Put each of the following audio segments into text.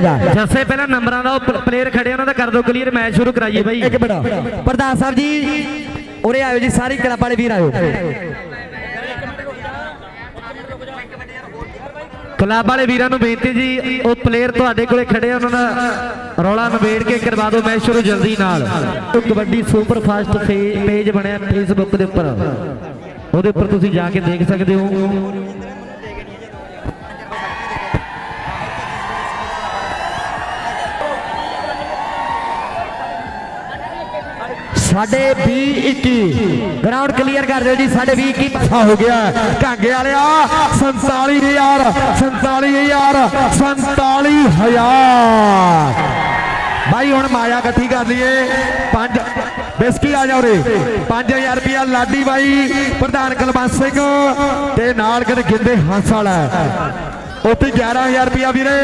ਜੱਸੇ ਪਹਿਲਾਂ ਨੰਬਰਾਂ ਦਾ ਪਲੇਅਰ ਖੜੇ ਉਹਨਾਂ ਦਾ ਕਰ ਦਿਓ ਕਲੀਅਰ ਮੈਚ ਸ਼ੁਰੂ ਕਰਾਈਏ ਬਾਈ। ਇੱਕ ਮਿੰਟ। ਪ੍ਰਧਾਨ ਸਾਹਿਬ ਜੀ ਉਰੇ ਆਇਓ ਜੀ ਸਾਰੀ ਕਲੱਬ ਵਾਲੇ ਵੀਰ ਆਇਓ। ਕਲੱਬ ਵਾਲੇ ਵੀਰਾਂ ਨੂੰ ਬੇਨਤੀ ਜੀ ਉਹ ਪਲੇਅਰ ਤੁਹਾਡੇ ਕੋਲੇ ਖੜੇ ਆ ਉਹਨਾਂ ਦਾ ਰੌਲਾ ਨਿਬੇੜ ਕੇ ਕਰਵਾ ਦਿਓ ਮੈਚ ਸ਼ੁਰੂ ਜਲਦੀ ਨਾਲ। ਕਬੱਡੀ ਸੁਪਰ ਫਾਸਟ ਪੇਜ ਬਣਿਆ ਫੇਸਬੁੱਕ ਦੇ ਉੱਪਰ। ਉਹਦੇ ਉੱਪਰ ਤੁਸੀਂ ਜਾ ਕੇ ਦੇਖ ਸਕਦੇ ਹੋ। ਸਾਡੇ 21 ਗਰਾਊਂਡ ਕਲੀਅਰ ਕਰ ਦਿਓ ਜੀ, ਸਾਡੇ 20 21 ਹੋ ਗਿਆ? ਕਾਂਗੇ ਵਾਲਿਆ 47000 47000 47000 ਭਾਈ ਹੁਣ ਮਾਇਆ ਇਕੱਠੀ ਕਰ ਲਈਏ। ਪੰਜ, ਬਿਸਕੀ ਆ ਜਾ ਉਰੇ 5000 ਰੁਪਿਆ ਲਾਡੀ ਬਾਈ, ਪ੍ਰਧਾਨ ਕੁਲਵੰਤ ਸਿੰਘ ਤੇ ਨਾਲ ਕਰ ਗਿੰਦੇ ਹੰਸ ਵਾਲਾ। ਉੱਥੇ 11000 ਰੁਪਿਆ ਵੀਰੇ।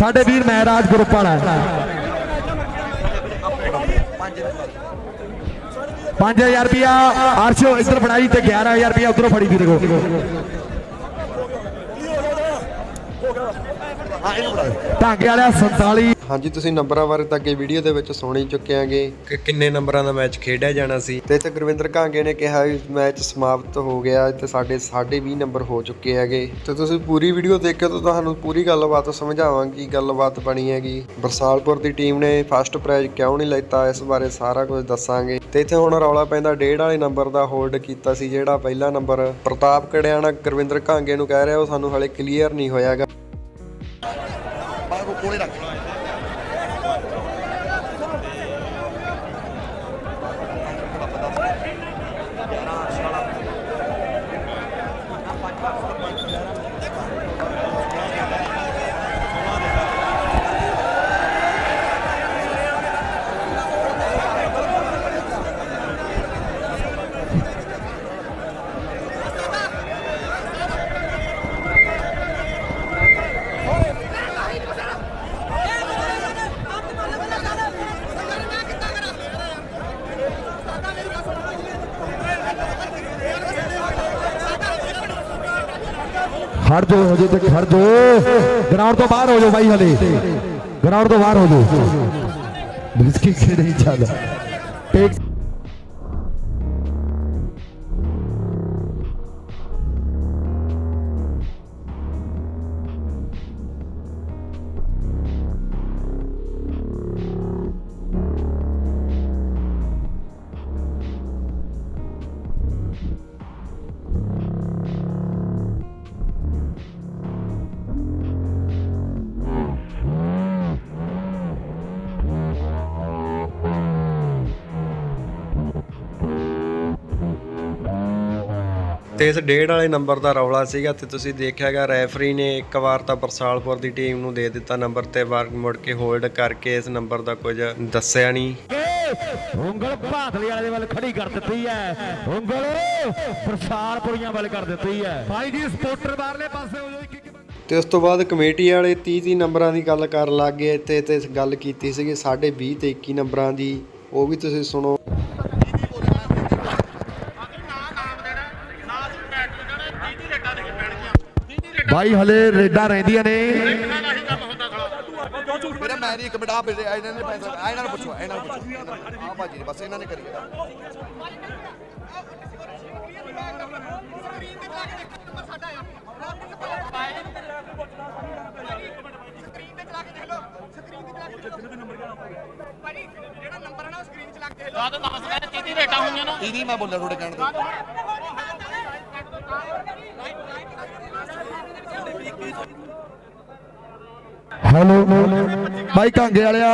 ਸਾਡੇ ਵੀਰ ਮਹਿਰਾਜ ਗਰੁੱਪ ਵਾਲਾ। 5000 ਰੁਪਿਆ ਅਰਸ਼ੋ ਇੱਧਰ ਫੜਾਈ ਤੇ 11000 ਰੁਪਿਆ ਉਧਰੋਂ ਫੜੀ ਵੀਰੇ ਕੋ ਢਾਂਗੇ ਵਾਲਿਆ 47 ਹਾਂਜੀ ਤੁਸੀਂ ਨੰਬਰਾਂ ਬਾਰੇ ਤਾਂ ਅੱਗੇ ਵੀਡੀਓ ਦੇ ਵਿੱਚ ਸੁਣ ਹੀ ਚੁੱਕੇ ਆਂਗੇ ਕਿ ਕਿੰਨੇ ਨੰਬਰਾਂ ਦਾ ਮੈਚ ਖੇਡਿਆ ਜਾਣਾ ਸੀ? ਤੇ ਇੱਥੇ ਗੁਰਵਿੰਦਰ ਕਾਂਗੇ ਨੇ ਕਿਹਾ ਵੀ ਮੈਚ ਸਮਾਪਤ ਹੋ ਗਿਆ ਤੇ ਸਾਡੇ ਸਾਡੇ 20 ਨੰਬਰ ਹੋ ਚੁੱਕੇ ਹੈਗੇ। ਤੇ ਤੁਸੀਂ ਪੂਰੀ ਵੀਡੀਓ ਦੇਖਿਓ ਤਾਂ ਤੁਹਾਨੂੰ ਪੂਰੀ ਗੱਲਬਾਤ ਸਮਝਾਵਾਂਗੇ ਕੀ ਗੱਲਬਾਤ ਬਣੀ ਹੈਗੀ। ਬਰਸਾਲਪੁਰ ਦੀ ਟੀਮ ਨੇ ਫਸਟ ਪ੍ਰਾਈਜ਼ ਕਿਉਂ ਨਹੀਂ ਲੈਤਾ ਇਸ ਬਾਰੇ ਸਾਰਾ ਕੁਝ ਦੱਸਾਂਗੇ। ਤੇ ਇੱਥੇ ਹੁਣ ਰੌਲਾ ਪੈਂਦਾ, ਡੇਢ ਵਾਲੇ ਨੰਬਰ ਦਾ ਹੋਲਡ ਕੀਤਾ ਸੀ, ਜਿਹੜਾ ਪਹਿਲਾ ਨੰਬਰ ਪ੍ਰਤਾਪ ਕੜਿਆਣਾ, ਗੁਰਵਿੰਦਰ ਘਾਂਗੇ ਨੂੰ ਕਹਿ ਰਿਹਾ, ਉਹ ਸਾਨੂੰ ਹਲੇ ਕਲੀਅਰ ਨਹੀਂ ਹੋਇਆਗਾ। ਖੜ ਜੋ ਹੋ ਜੇ ਤੇ ਖੜ ਜੋ ਗਰਾਊਂਡ ਤੋਂ ਬਾਹਰ ਹੋ ਜਾਓ ਬਾਈ, ਹਲੇ। ਗਰਾਊਂਡ ਤੋਂ ਬਾਹਰ ਹੋ ਜਾਓ। ਬਿਸਕੀ ਖੇਡ ਨਹੀਂ ਚੱਲ। ਟੇਕ ਤੇ ਇਸ ਡੇਢ ਵਾਲੇ ਨੰਬਰ ਦਾ ਰੌਲਾ ਸੀਗਾ ਤੇ ਤੁਸੀਂ ਦੇਖਿਆਗਾ ਰੈਫਰੀ ਨੇ ਇੱਕ ਵਾਰ ਤਾਂ ਬਰਸਾਲਪੁਰ ਦੀ ਟੀਮ ਨੂੰ ਦੇ ਦਿੱਤਾ ਨੰਬਰ ਤੇ ਵਾਰ ਮੁੜ ਕੇ ਹੋਲਡ ਕਰਕੇ ਇਸ ਨੰਬਰ ਦਾ ਕੁਝ ਦੱਸਿਆ ਨਹੀਂ। ਉਂਗਲ ਭਾਦਲੀ ਵਾਲੇ ਦੇ ਵੱਲ ਖੜੀ ਕਰ ਦਿੱਤੀ ਹੈ। ਉਂਗਲ ਪ੍ਰਸਾਰਪੁਰੀਆਂ ਵੱਲ ਕਰ ਦਿੱਤੀ ਹੈ। ਭਾਈ ਜੀ ਸਪੋਰਟਰ ਬਾਹਰਲੇ ਪਾਸੇ ਹੋ ਜਾਓ ਇੱਕ ਇੱਕ ਤੇ ਉਸ ਤੋਂ ਬਾਅਦ ਕਮੇਟੀ ਵਾਲੇ 30 30 ਨੰਬਰਾਂ ਦੀ ਗੱਲ ਕਰਨ ਲੱਗ ਗਏ ਤੇ ਤੇ ਗੱਲ ਕੀਤੀ ਸੀਗੀ 20 ਤੇ 21 ਨੰਬਰਾਂ ਦੀ ਉਹ ਵੀ ਤੁਸੀਂ ਸੁਣੋ। ਭਾਈ ਹਲੇ ਰੇਡਾਂ ਰਹਿੰਦੀਆਂ ਨੇ। ਵੀਰੇ ਮੈਂ ਨਹੀਂ ਇੱਕ ਮਿੰਟ ਆ ਇਹਨਾਂ ਨੇ ਪੈਸਾ ਆ ਇਹਨਾਂ ਨੂੰ ਪੁੱਛੋ ਇਹਨਾਂ ਨੂੰ ਪੁੱਛੋ। ਆ ਭਾਜੀ ਨੇ ਬਸ ਇਹਨਾਂ ਨੇ ਕਰੀ ਹੈ ਇਹਦੀ ਮੈਂ ਬੋਲਿਆ ਤੁਹਾਡੇ ਕਹਿਣ ਤੇ ਹੈਲੋ ਭਾਈ ਕਾਂਗੇ ਵਾਲਿਆ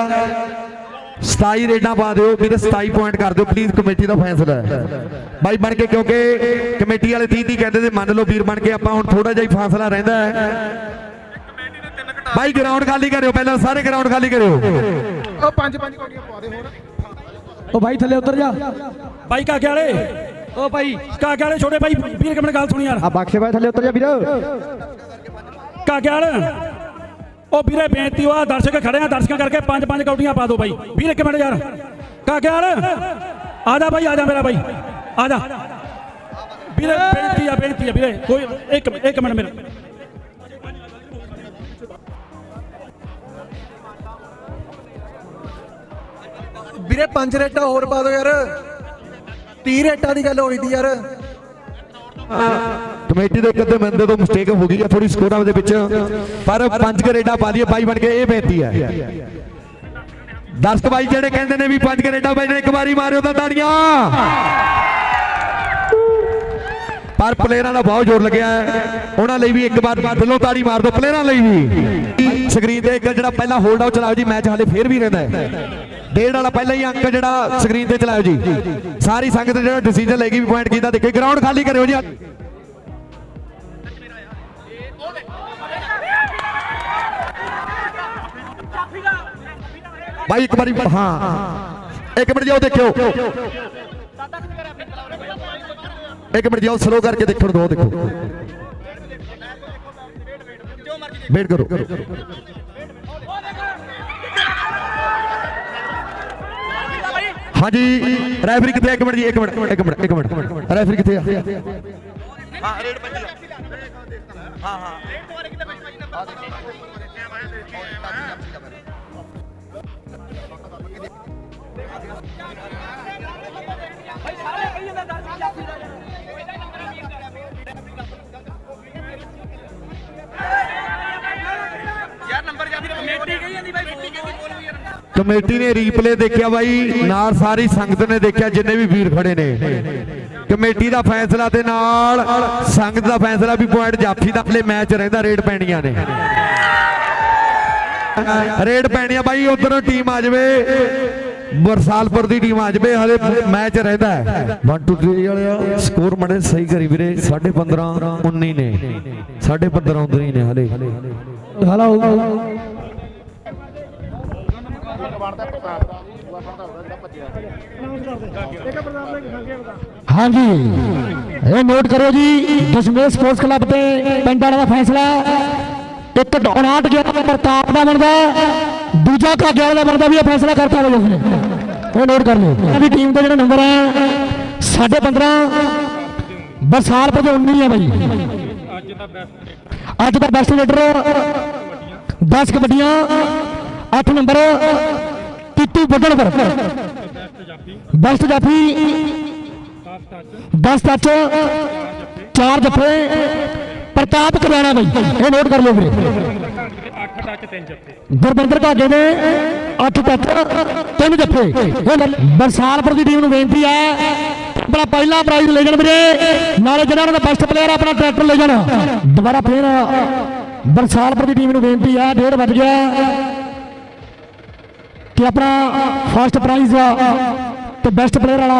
27 ਰੇਡਾਂ ਪਾ ਦਿਓ ਵੀਰੇ 27 ਪੁਆਇੰਟ ਕਰ ਦਿਓ ਪਲੀਜ਼ ਕਮੇਟੀ ਦਾ ਫੈਸਲਾ ਹੈ। ਭਾਈ ਬਣ ਕੇ ਕਿਉਂਕਿ ਕਮੇਟੀ ਵਾਲੇ 30 30 ਕਹਿੰਦੇ ਤੇ ਮੰਨ ਲਓ ਵੀਰ ਬਣ ਕੇ ਆਪਾਂ ਹੁਣ ਥੋੜਾ ਜਿਹਾ ਹੀ ਫਾਸਲਾ ਰਹਿੰਦਾ ਹੈ। ਭਾਈ ਗਰਾਊਂਡ ਖਾਲੀ ਕਰਿਓ ਪਹਿਲਾਂ ਸਾਰੇ ਗਰਾਊਂਡ ਖਾਲੀ ਕਰਿਓ। ਉਹ ਪੰਜ ਪੰਜ ਕੋਟੀਆਂ ਪਾ ਦੇ ਹੋਰ। ਉਹ ਭਾਈ ਥੱਲੇ ਉਤਰ ਜਾ। ਭਾਈ ਕਾਕੇ ਵਾਲੇ। ਓ ਭਾਈ ਕਾਕੇ ਵਾਲੇ ਛੋਟੇ ਭਾਈ ਵੀਰ ਇੱਕ ਮਿੰਟ ਗੱਲ ਸੁਣੀ ਯਾਰ। ਆ ਬਖਸ਼ੇ ਭਾਈ ਥੱਲੇ ਉਤਰ ਜਾ ਵੀਰ। ਕਾਗਿਆਲ ਉਹ ਵੀਰੇ ਬੇਨਤੀ ਆ ਦਰਸ਼ਕ ਖੜੇ ਆ ਦਰਸ਼ਕਾਂ ਕਰਕੇ ਪੰਜ ਪੰਜ ਕੌਡੀਆਂ ਪਾ ਦਿਓ ਬਾਈ। ਵੀਰ ਇੱਕ ਮਿੰਟ ਯਾਰ। ਕਾਗਿਆਲ ਆ ਜਾ ਬਾਈ ਮੇਰਾ ਬਾਈ। ਆ ਵੀਰੇ ਬੇਨਤੀ ਆ ਬੇਨਤੀ ਆ ਵੀਰੇ। ਕੋਈ ਇੱਕ ਇੱਕ ਮਿੰਟ ਮੇਰਾ। ਵੀਰੇ ਪੰਜ ਰੇਟਾ ਹੋਰ ਪਾ ਦਿਓ ਯਾਰ। 30 ਰੇਟਾ ਦੀ ਗੱਲ ਹੋਈ ਦੀ ਯਾਰ। ਕਮੇਟੀ ਦੇ ਇੱਕ ਬੰਦੇ ਤੋਂ ਮਿਸਟੇਕ ਹੋ ਗਈ ਹੈ ਥੋੜੀ ਸਕੋਰਾਂ ਦੇ ਵਿੱਚ। ਪਰ ਪੰਜ ਕਰੇਡਾ ਪਾ ਦਈਏ ਬਾਈ ਬਣ ਕੇ ਇਹ ਬੇਨਤੀ ਹੈ। ਦਰਸ਼ਕ ਬਾਈ ਜਿਹੜੇ ਕਹਿੰਦੇ ਨੇ ਵੀ ਪੰਜ ਕਰੇਡਾ ਬਾਈ ਨੇ ਇੱਕ ਵਾਰੀ ਮਾਰਿਓ ਤਾਂ ਤਾੜੀਆਂ। ਪਰ ਪਲੇਅਰਾਂ ਦਾ ਬਹੁਤ ਜ਼ੋਰ ਲੱਗਿਆ ਉਹਨਾਂ ਲਈ ਵੀ ਇੱਕ ਵਾਰ ਦਿਲੋਂ ਤਾੜੀ ਮਾਰ ਦਿਓ ਪਲੇਅਰਾਂ ਲਈ ਵੀ। ਸਕਰੀਨ ਤੇ ਇੱਕ ਜਿਹੜਾ ਪਹਿਲਾਂ ਹੋਲਡ ਆਊਟ ਚਲਾਓ ਜੀ, ਮੈਚ ਹਾਲੇ ਫੇਰ ਵੀ ਰਹਿੰਦਾ ਹੈ। ਡੇਢ ਵਾਲਾ ਪਹਿਲਾਂ ਹੀ ਅੰਕ ਜਿਹੜਾ ਸਕਰੀਨ ਤੇ ਚਲਾਓ ਜੀ। ਸਾਰੀ ਸੰਗਤ ਜਿਹੜਾ ਡਿਸੀਜਨ ਲੈਗੀ ਵੀ ਪੁਆਇੰਟ ਕੀਤਾ, ਦੇਖੇ ਗਰਾਊਂਡ ਖਾਲੀ ਕਰਿਓ ਜੀ। ਭਾਈ ਇੱਕ ਵਾਰੀ ਹਾਂ। ਇੱਕ ਮਿੰਟ ਜਾਓ ਦੇਖਿਓ। ਇੱਕ ਮਿੰਟ ਜਾਓ ਸਲੋ ਕਰਕੇ ਦੇਖਣ ਦੋ ਦੇਖੋ। ਵੇਟ ਕਰੋ। ਹਾਂਜੀ ਰੈਫਰੀ ਕਿੱਥੇ ਇੱਕ ਮਿੰਟ ਜੀ, ਇੱਕ ਮਿੰਟ ਇੱਕ ਮਿੰਟ ਇੱਕ ਮਿੰਟ। ਰੈਫਰੀ ਕਿੱਥੇ ਆ? ਹਾਂ ਰੇਡ ਪੰਜੀ ਹਾਂ ਹਾਂ। ਰੇਡ ਤੋਂ ਕਿਤੇ ਭਾਈ ਨੰਬਰ ਕਮੇਟੀ ਨੇ ਰੀਪਲੇ ਦੇਖਿਆ ਬਾਈ, ਨਾਲ ਸਾਰੀ ਸੰਗਤ ਨੇ ਦੇਖਿਆ, ਜਿੰਨੇ ਵੀ ਵੀਰ ਖੜੇ ਨੇ। ਕਮੇਟੀ ਦਾ ਫੈਸਲਾ ਤੇ ਨਾਲ ਸੰਗਤ ਦਾ ਫੈਸਲਾ ਵੀ ਪੁਆਇੰਟ ਜਾਫੀ ਦਾ ਪਲੇ ਮੈਚ ਰਹਿੰਦਾ, ਰੇਡ ਪੈਣੀਆਂ ਨੇ। ਰੇਡ ਪੈਣੀਆਂ ਬਾਈ, ਉਧਰੋਂ ਟੀਮ ਆ ਜਾਵੇ। ਬਰਸਾਲਪੁਰ ਦੀ ਟੀਮ ਆ ਜਾਵੇ ਹਲੇ ਮੈਚ ਰਹਿੰਦਾ ਹੈ। 1 2 3 ਵਾਲਿਆ ਸਕੋਰ ਮੜੇ ਸਹੀ ਕਰੀ ਵੀਰੇ। 15.5 19 ਨੇ। 15.5 ਉਧਰ ਹੀ ਨੇ ਹਲੇ। ਹਲੋ ਹਾਂਜੀ। ਇਹ ਨੋਟ ਕਰੋ ਜੀ ਦਸ਼ਮੇਸ਼ ਸਪੋਰਟਸ ਕਲੱਬ ਤੇ ਪਿੰਡ ਵਾਲਾ ਦਾ ਫੈਸਲਾ। ਇੱਕ 59 ਗਿਆ ਪ੍ਰਤਾਪ ਦਾ ਬਣਦਾ। ਦੂਜਾ ਕਾਗੇ ਵਾਲਾ ਦਾ ਬਣਦਾ ਵੀ ਇਹ ਫੈਸਲਾ ਕਰਤਾ ਵਾ ਜੀ ਇਹ ਨੋਟ ਕਰ ਲਓ। ਇਹਦੀ ਟੀਮ ਦਾ ਜਿਹੜਾ ਨੰਬਰ ਹੈ 15.5 ਬਰਸਾਲ ਪਰ 19 ਹੈ ਬਾਈ। ਅੱਜ ਦਾ ਬੈਸਟ ਲੀਡਰ 10 ਕਬੱਡੀਆਂ 8 ਨੰਬਰ ਟਿੱਟੂ ਬੱਦਲ ਪਰ। ਬੈਸਟ ਜਾਫੀ 10 ਟੱਚ 4 ਜੱਫੇ, ਪ੍ਰਤਾਪ ਕਰਿਆਣਾ ਬਾਈ। ਇਹ ਨੋਟ ਕਰ ਲਓ ਵੀਰੇ। 8 ਟੱਚ 3 ਜੱਫੇ। ਗੁਰਬੰਦਰ ਘਾਗੇ ਦੇ 8 ਟੱਚ 3 ਜੱਫੇ। ਬਰਸਾਲਪੁਰ ਦੀ ਟੀਮ ਨੂੰ ਬੇਨਤੀ ਹੈ ਆਪਣਾ ਪਹਿਲਾ ਪ੍ਰਾਈਜ਼ ਲੈ ਜਾਣ ਵੀਰੇ। ਨਾਲੇ ਜਿਹੜਾ ਉਹਨਾਂ ਦਾ ਬੈਸਟ ਪਲੇਅਰ ਆਪਣਾ ਟਰੈਕਟਰ ਲੈ ਜਾਣ। ਦੁਬਾਰਾ ਫੇਰ ਬਰਸਾਲਪੁਰ ਦੀ ਟੀਮ ਨੂੰ ਬੇਨਤੀ ਹੈ ਡੇਢ ਵੱਜ ਗਿਆ। ਕਿ ਆਪਣਾ ਫਸਟ ਪ੍ਰਾਈਜ਼ ਤੇ ਬੈਸਟ ਪਲੇਅਰ ਵਾਲਾ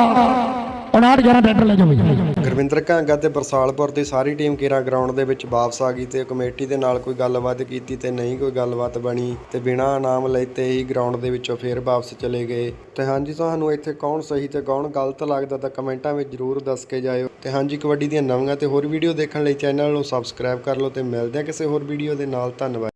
59 11 ਟਰੈਕਟਰ ਲੈ ਜਾਓ ਬਈ। ਗੁਰਵਿੰਦਰ ਘਾਂਗਾ ਤੇ ਬਰਸਾਲਪੁਰ ਦੀ ਸਾਰੀ ਟੀਮ ਕੇਰਾ ਗਰਾਊਂਡ ਦੇ ਵਿੱਚ ਵਾਪਸ ਆ ਗਈ ਤੇ ਕਮੇਟੀ ਦੇ ਨਾਲ ਕੋਈ ਗੱਲਬਾਤ ਕੀਤੀ ਤੇ ਨਹੀਂ ਕੋਈ ਗੱਲਬਾਤ ਬਣੀ ਤੇ ਬਿਨਾਂ ਇਨਾਮ ਲੈਤੇ ਹੀ ਗਰਾਊਂਡ ਦੇ ਵਿੱਚੋਂ ਫੇਰ ਵਾਪਸ ਚਲੇ ਗਏ। ਤੇ ਹਾਂਜੀ, ਤੁਹਾਨੂੰ ਇੱਥੇ ਕੌਣ ਸਹੀ ਤੇ ਕੌਣ ਗਲਤ ਲੱਗਦਾ ਤਾਂ ਕਮੈਂਟਾਂ ਵਿੱਚ ਜਰੂਰ ਦੱਸ ਕੇ ਜਾਇਓ। ਤੇ ਹਾਂਜੀ, ਕਬੱਡੀ ਦੀਆਂ ਨਵੀਆਂ ਤੇ ਹੋਰ ਵੀਡੀਓ ਦੇਖਣ ਲਈ ਚੈਨਲ ਨੂੰ ਸਬਸਕ੍ਰਾਈਬ ਕਰ ਲਓ ਤੇ ਮਿਲਦੇ ਆ ਕਿਸੇ ਹੋਰ ਵੀਡੀਓ ਦੇ ਨਾਲ। ਧੰਨਵਾਦ।